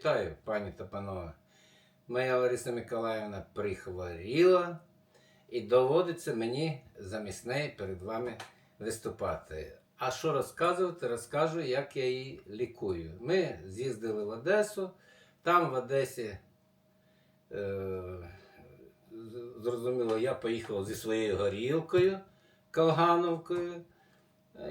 Вітаю, пані та панове. Моя Лариса Миколаївна прихворіла і доводиться мені замість неї перед вами виступати. А що розказувати? Розкажу, як я її лікую. Ми з'їздили в Одесу, там в Одесі, е, зрозуміло, я поїхав зі своєю горілкою Колгановкою.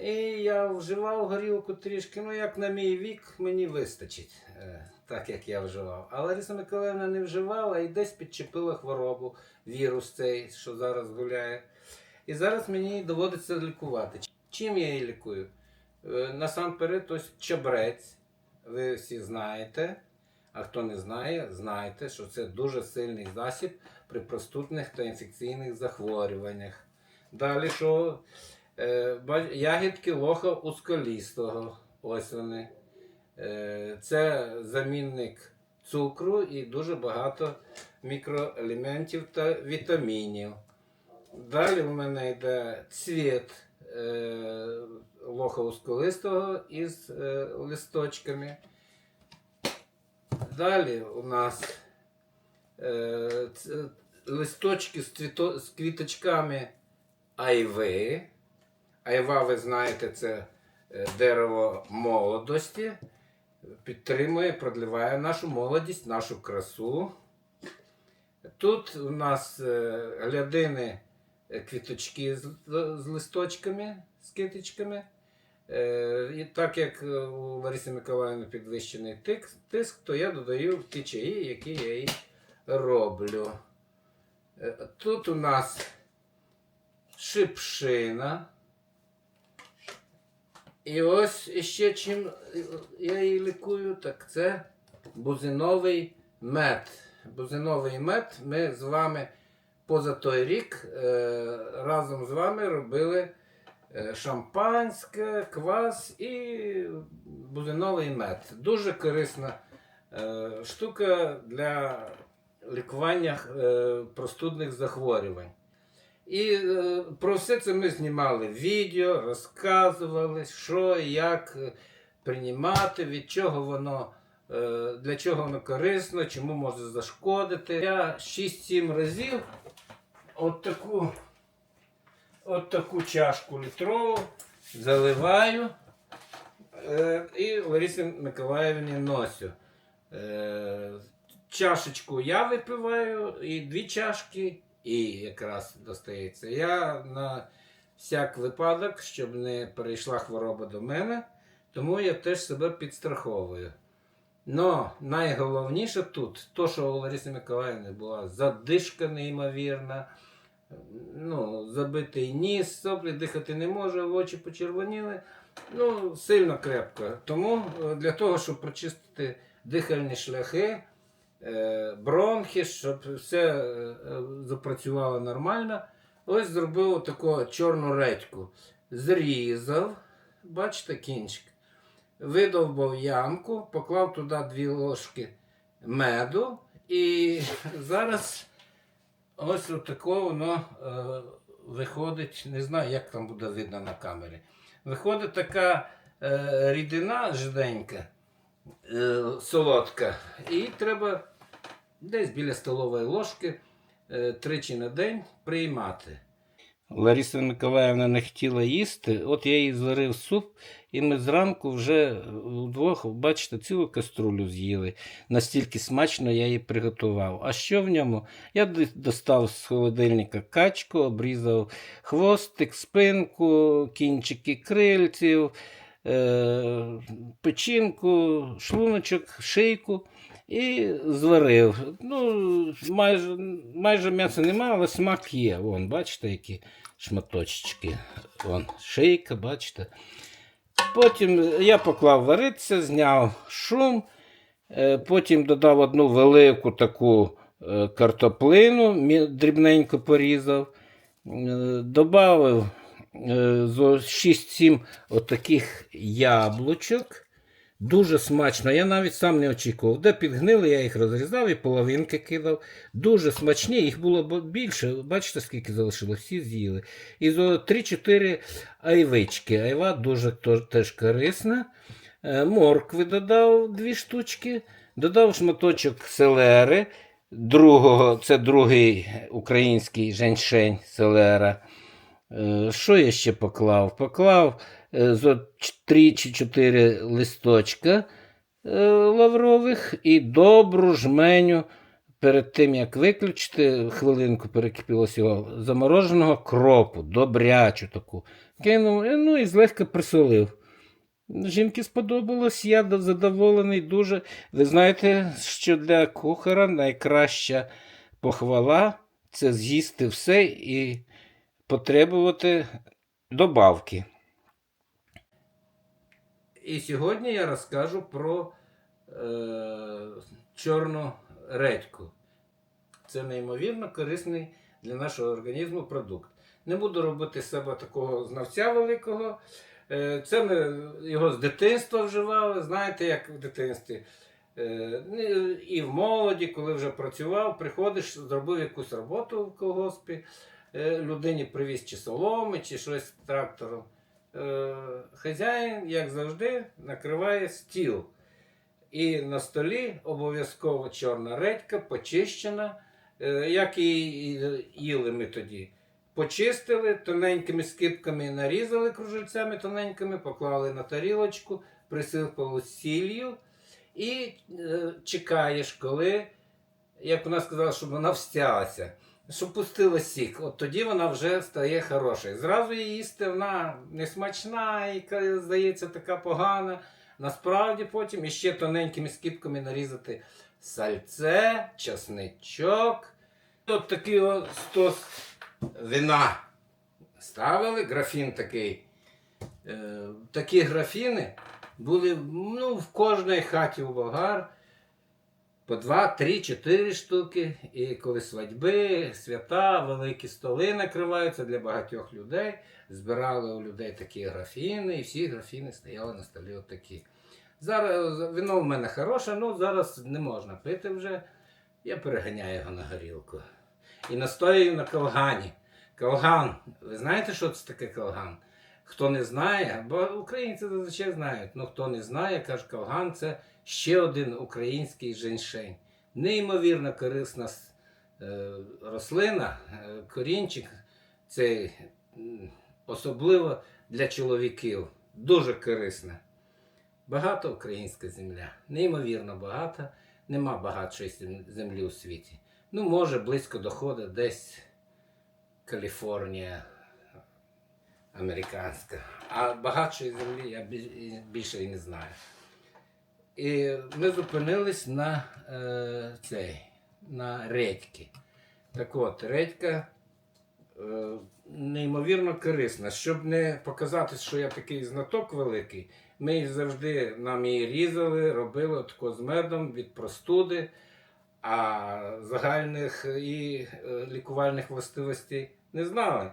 І я вживав горілку трішки, ну як на мій вік, мені вистачить, е, так як я вживав. А Лариса Миколаївна не вживала і десь підчепила хворобу, вірус цей, що зараз гуляє. І зараз мені доводиться лікувати. Чим я її лікую? Е, Насамперед, ось чабрець, ви всі знаєте. А хто не знає, знайте, що це дуже сильний засіб при простудних та інфекційних захворюваннях. Далі що? Е, Ягідки лоха ускалістого. Ось вони. Е, Це замінник цукру і дуже багато мікроелементів та вітамінів. Далі в мене йде цвіт е, лоха ускалистого із листочками. Далі у нас листочки з квіточками айви. Айва, ви знаєте, це е, дерево молодості. Підтримує, продліває нашу молодість, нашу красу. Тут у нас е, глядини е, квіточки з, листочками, з китичками. Е, І так як у Лариси Миколаївни підвищений тиск, то я додаю ті чаї, які я їй роблю. Тут у нас шипшина. І ось іще чим я її лікую, так це бузиновий мед. Бузиновий мед ми з вами поза той рік е, разом з вами робили е, шампанське, квас і бузиновий мед. Дуже корисна е, штука для лікування е, простудних захворювань. І е, про все це ми знімали відео, розказували, що як е, приймати, від чого воно, е, для чого воно корисно, чому може зашкодити. Я 6-7 разів от таку, от таку чашку літрову заливаю і Ларисі Миколаївні носю. Чашечку я випиваю, і дві чашки, і якраз достається. Я на всяк випадок, щоб не перейшла хвороба до мене, тому я теж себе підстраховую. Но найголовніше тут, то, що у Лариси Миколаївни була задишка неймовірна, ну, забитий ніс, соплі дихати не може, очі почервоніли. Ну, сильно крепко. Тому е, для того, щоб прочистити дихальні шляхи, бронхи, щоб все е, е, запрацювало нормально, ось зробив таку чорну редьку. Зрізав, бачите, кінчик. Видовбав ямку, поклав туди дві ложки меду, і зараз ось отако воно е, виходить. Не знаю, як там буде видно на камері. Виходить така е, рідина жиденька, е, солодка. І треба десь біля столової ложки е, тричі на день приймати. Лариса Миколаївна не хотіла їсти, от я їй зварив суп, і ми зранку вже вдвох, бачите, цілу каструлю з'їли. Настільки смачно я її приготував. А що в ньому? Я достав з холодильника качку, обрізав хвостик, спинку, кінчики крильців, е- печінку, шлуночок, шийку. І зварив. Ну, майже, майже м'яса немає, але смак є. Вон, бачите, які шматочки. Вон, шийка, бачите. Потім я поклав варитися, зняв шум. Е, Потім додав одну велику таку е, картоплину, дрібненько порізав. Е, Добавив е, 6-7 отаких яблучок. Дуже смачно. Я навіть сам не очікував. Де підгнили, я їх розрізав і половинки кидав. Дуже смачні, їх було більше. Бачите, скільки залишилось, всі з'їли. І зо 3-4 айвички. Айва дуже теж корисна. Е, Моркви додав дві штучки. Додав шматочок селери, другого, це другий український женьшень селера. Е, Що я ще поклав? Поклав е, зо 3 чи 4 листочка е, лаврових і добру жменю перед тим, як виключити, хвилинку перекипілося його замороженого кропу, добрячу таку. Кинув, е, ну і злегка присолив. Жінки сподобалось, я задоволений дуже. Ви знаєте, що для кухара найкраща похвала це з'їсти все і потребувати добавки. І сьогодні я розкажу про е, чорну редьку. Це неймовірно корисний для нашого організму продукт. Не буду робити з себе такого знавця великого. Е, Це ми його з дитинства вживали, знаєте, як в дитинстві. Е, І в молоді, коли вже працював, приходиш, зробив якусь роботу в колгоспі, е, людині привіз чи соломи, чи щось з трактором. Е, Хазяїн, як завжди, накриває стіл. І на столі обов'язково чорна редька, почищена, е, як і їли ми тоді. Почистили, тоненькими скипками нарізали кружельцями тоненькими, поклали на тарілочку, присипали сіллю і е, чекаєш, коли, як вона сказала, щоб вона встялася, щоб пустила сік. От тоді вона вже стає хорошою. Зразу її їсти вона не смачна і здається така погана. Насправді потім іще тоненькими скипками нарізати сальце, часничок. От такий от стос вина ставили, графін такий. Е, такі графіни були ну, в кожній хаті у болгар по 2, 3, 4 штуки. І коли свадьби, свята, великі столи накриваються для багатьох людей, збирали у людей такі графіни, і всі графіни стояли на столі отакі. Зараз вино в мене хороше, ну зараз не можна пити вже. Я переганяю його на горілку. І настоюю на колгані. Колган. Ви знаєте, що це таке колган? Хто не знає, бо українці зазвичай знають, ну хто не знає, каже, колган це ще один український женьшень. Неймовірно корисна е, рослина, е, корінчик цей особливо для чоловіків. Дуже корисна. Багата українська земля, неймовірно багата, нема багатшої землі у світі. Ну, може, близько доходить десь Каліфорнія американська. А багатшої землі я більше і не знаю. І ми зупинились на е, цей, на редьки. Так от, редька е, неймовірно корисна. Щоб не показати, що я такий знаток великий, ми її завжди нам її різали, робили тако з медом від простуди, а загальних і е, лікувальних властивостей не знали.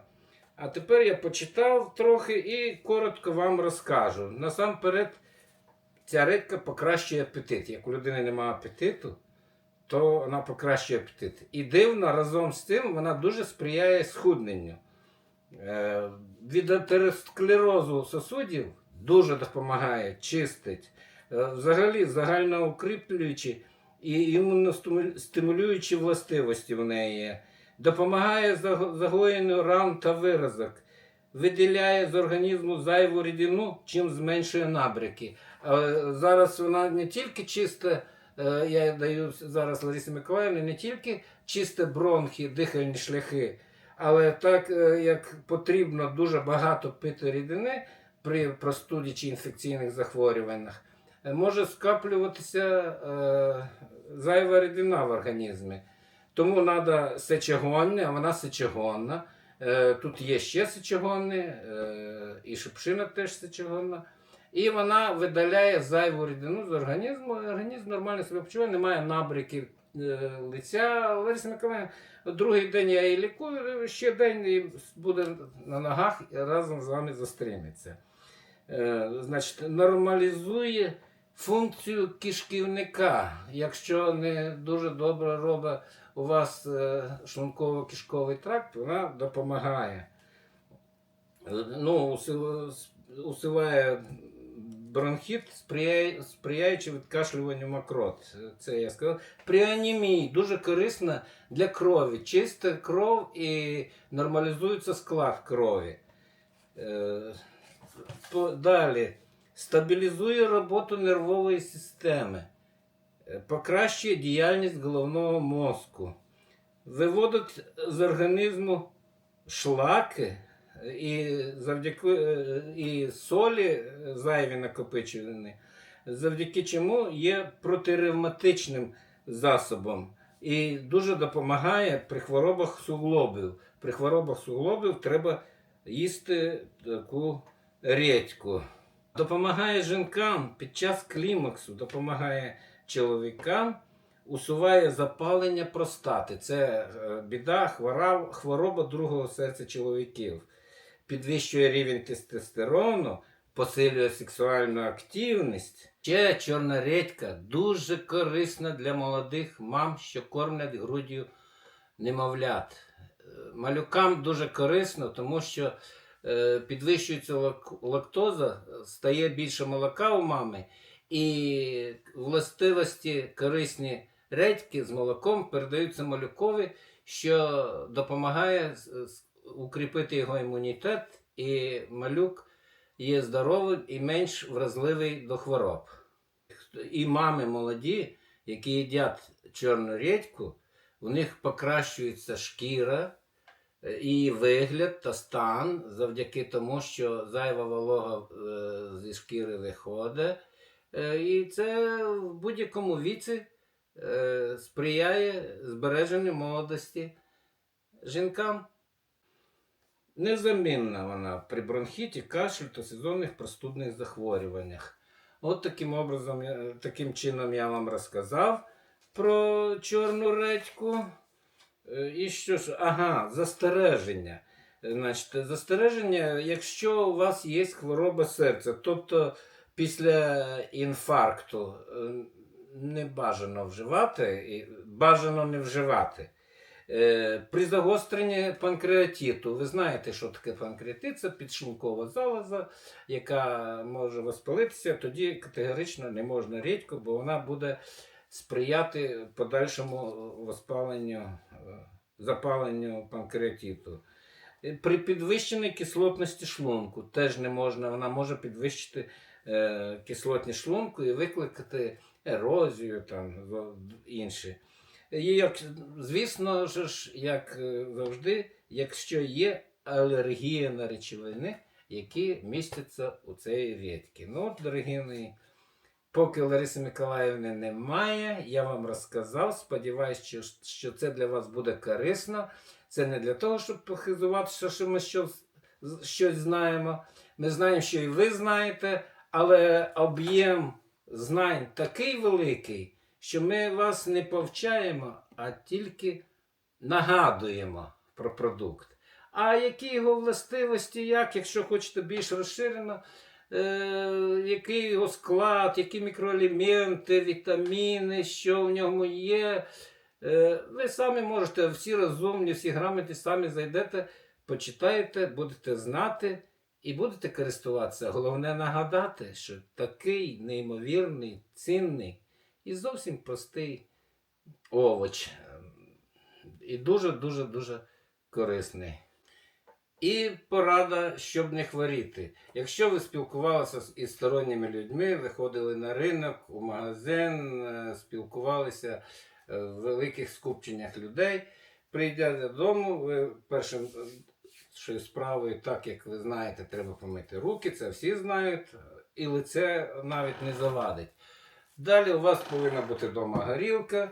А тепер я почитав трохи і коротко вам розкажу. Насамперед, ця редька покращує апетит. Як у людини немає апетиту, то вона покращує апетит. І дивно, разом з тим вона дуже сприяє схудненню. Е, від атеросклерозу сосудів дуже допомагає, чистить. Е, взагалі загальноукріплюючі і імуностимулюючі властивості в неї є. Допомагає заго- загоєнню ран та виразок, виділяє з організму зайву рідину, чим зменшує набряки. Але зараз вона не тільки чиста, е, я даю зараз Ларисі Миколаївні, не тільки чисте бронхи, дихальні шляхи, але так е, як потрібно дуже багато пити рідини при простуді чи інфекційних захворюваннях, е, може скаплюватися е, зайва рідина в організмі. Тому треба сечогонне, а вона сечогонна. Е, Тут є ще сечогонне, е, і шипшина теж сечогонна. І вона видаляє зайву рідину з організму. Організм нормально себе почуває, немає набряків е, лиця. Лариса Миколаївна, другий день я її лікую, ще день і буде на ногах і разом з вами зустрінеться. Значить, нормалізує функцію кишківника. Якщо не дуже добре робить у вас е, шлунково-кишковий тракт, вона допомагає. Е, Ну, усилає бронхіт, сприяючи відкашлюванню мокрот. Це я сказав. При анемії дуже корисно для крові. Чиста кров і нормалізується склад крові. Е, Далі. Стабілізує роботу нервової системи. Е, Покращує діяльність головного мозку. Виводить з організму шлаки і завдяки е, і солі е, зайві накопичувані, завдяки чому є протиревматичним засобом і дуже допомагає при хворобах суглобів. При хворобах суглобів треба їсти таку редьку. Допомагає жінкам під час клімаксу, допомагає чоловікам, усуває запалення простати. Це е, біда, хвороба другого серця чоловіків. Підвищує рівень тестостерону, посилює сексуальну активність. Ще чорна редька дуже корисна для молодих мам, що кормлять груддю немовлят. Е, Малюкам дуже корисно, тому що е, підвищується лактоза, стає більше молока у мами, і властивості корисні редьки з молоком передаються малюкові, що допомагає укріпити його імунітет, і малюк є здоровим і менш вразливий до хвороб. І мами молоді, які їдять чорну редьку, у них покращується шкіра, е, і вигляд та стан завдяки тому, що зайва волога е, зі шкіри виходить. Е, І це в будь-якому віці е, сприяє збереженню молодості жінкам. Незамінна вона при бронхіті, кашлю та сезонних простудних захворюваннях. От таким образом, таким чином я вам розказав про чорну редьку. Е, І що ж, ага, застереження. Значить, застереження, якщо у вас є хвороба серця, тобто після інфаркту е, не бажано вживати, і бажано не вживати. Е, При загостренні панкреатиту, ви знаєте, що таке панкреатит, це підшлункова залоза, яка може воспалитися, тоді категорично не можна рідко, бо вона буде сприяти подальшому воспаленню, е, запаленню панкреатиту. Е, При підвищеній кислотності шлунку теж не можна, вона може підвищити е, кислотність шлунку і викликати ерозію там інші. І звісно ж, як е, завжди, якщо є алергія на речовини, які містяться у цій редьці. Ну, дорогі мої, поки Лариси Миколаївни немає, я вам розказав. Сподіваюсь, що, що це для вас буде корисно. Це не для того, щоб похизуватися, що ми щось, щось знаємо. Ми знаємо, що і ви знаєте, але об'єм знань такий великий, що ми вас не повчаємо, а тільки нагадуємо про продукт. А які його властивості, як, якщо хочете більш розширено, е, який його склад, які мікроелементи, вітаміни, що в ньому є. Е, ви самі можете, всі розумні, всі грамотні, самі зайдете, почитаєте, будете знати і будете користуватися. Головне нагадати, що такий неймовірний, цінний і зовсім простий овоч. І дуже-дуже дуже корисний. І порада, щоб не хворіти. Якщо ви спілкувалися із сторонніми людьми, виходили на ринок, у магазин, е, спілкувалися е, в великих скупченнях людей, прийдя додому, ви першим що справою, так як ви знаєте, треба помити руки, це всі знають, і лице навіть не завадить. Далі у вас повинна бути вдома горілка.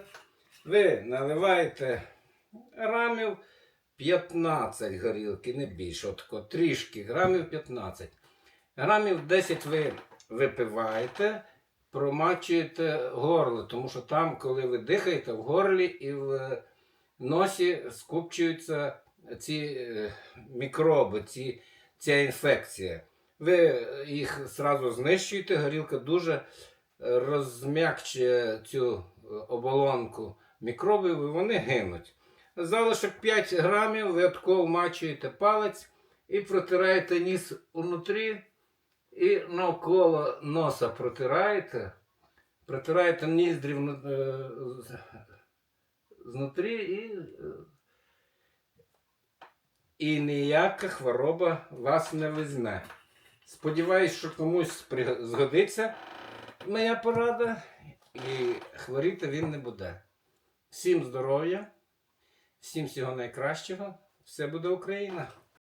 Ви наливаєте грамів 15 горілки, не більше, отако, трішки, грамів 15. Грамів 10 ви випиваєте, промачуєте горло, тому що там, коли ви дихаєте в горлі і в носі скупчуються ці е, мікроби, ці, ця інфекція. Ви їх зразу знищуєте, горілка дуже е, розм'якчує цю е, оболонку мікробів, і вони гинуть. Залишок 5 грамів, ви отко вмачуєте палець і протираєте ніс внутрі, і навколо носа протираєте. Протираєте ніздрів знутрі і, і ніяка хвороба вас не візьме. Сподіваюсь, що комусь згодиться моя порада, і хворіти він не буде. Всім здоров'я, всім всього найкращого. Все буде Україна!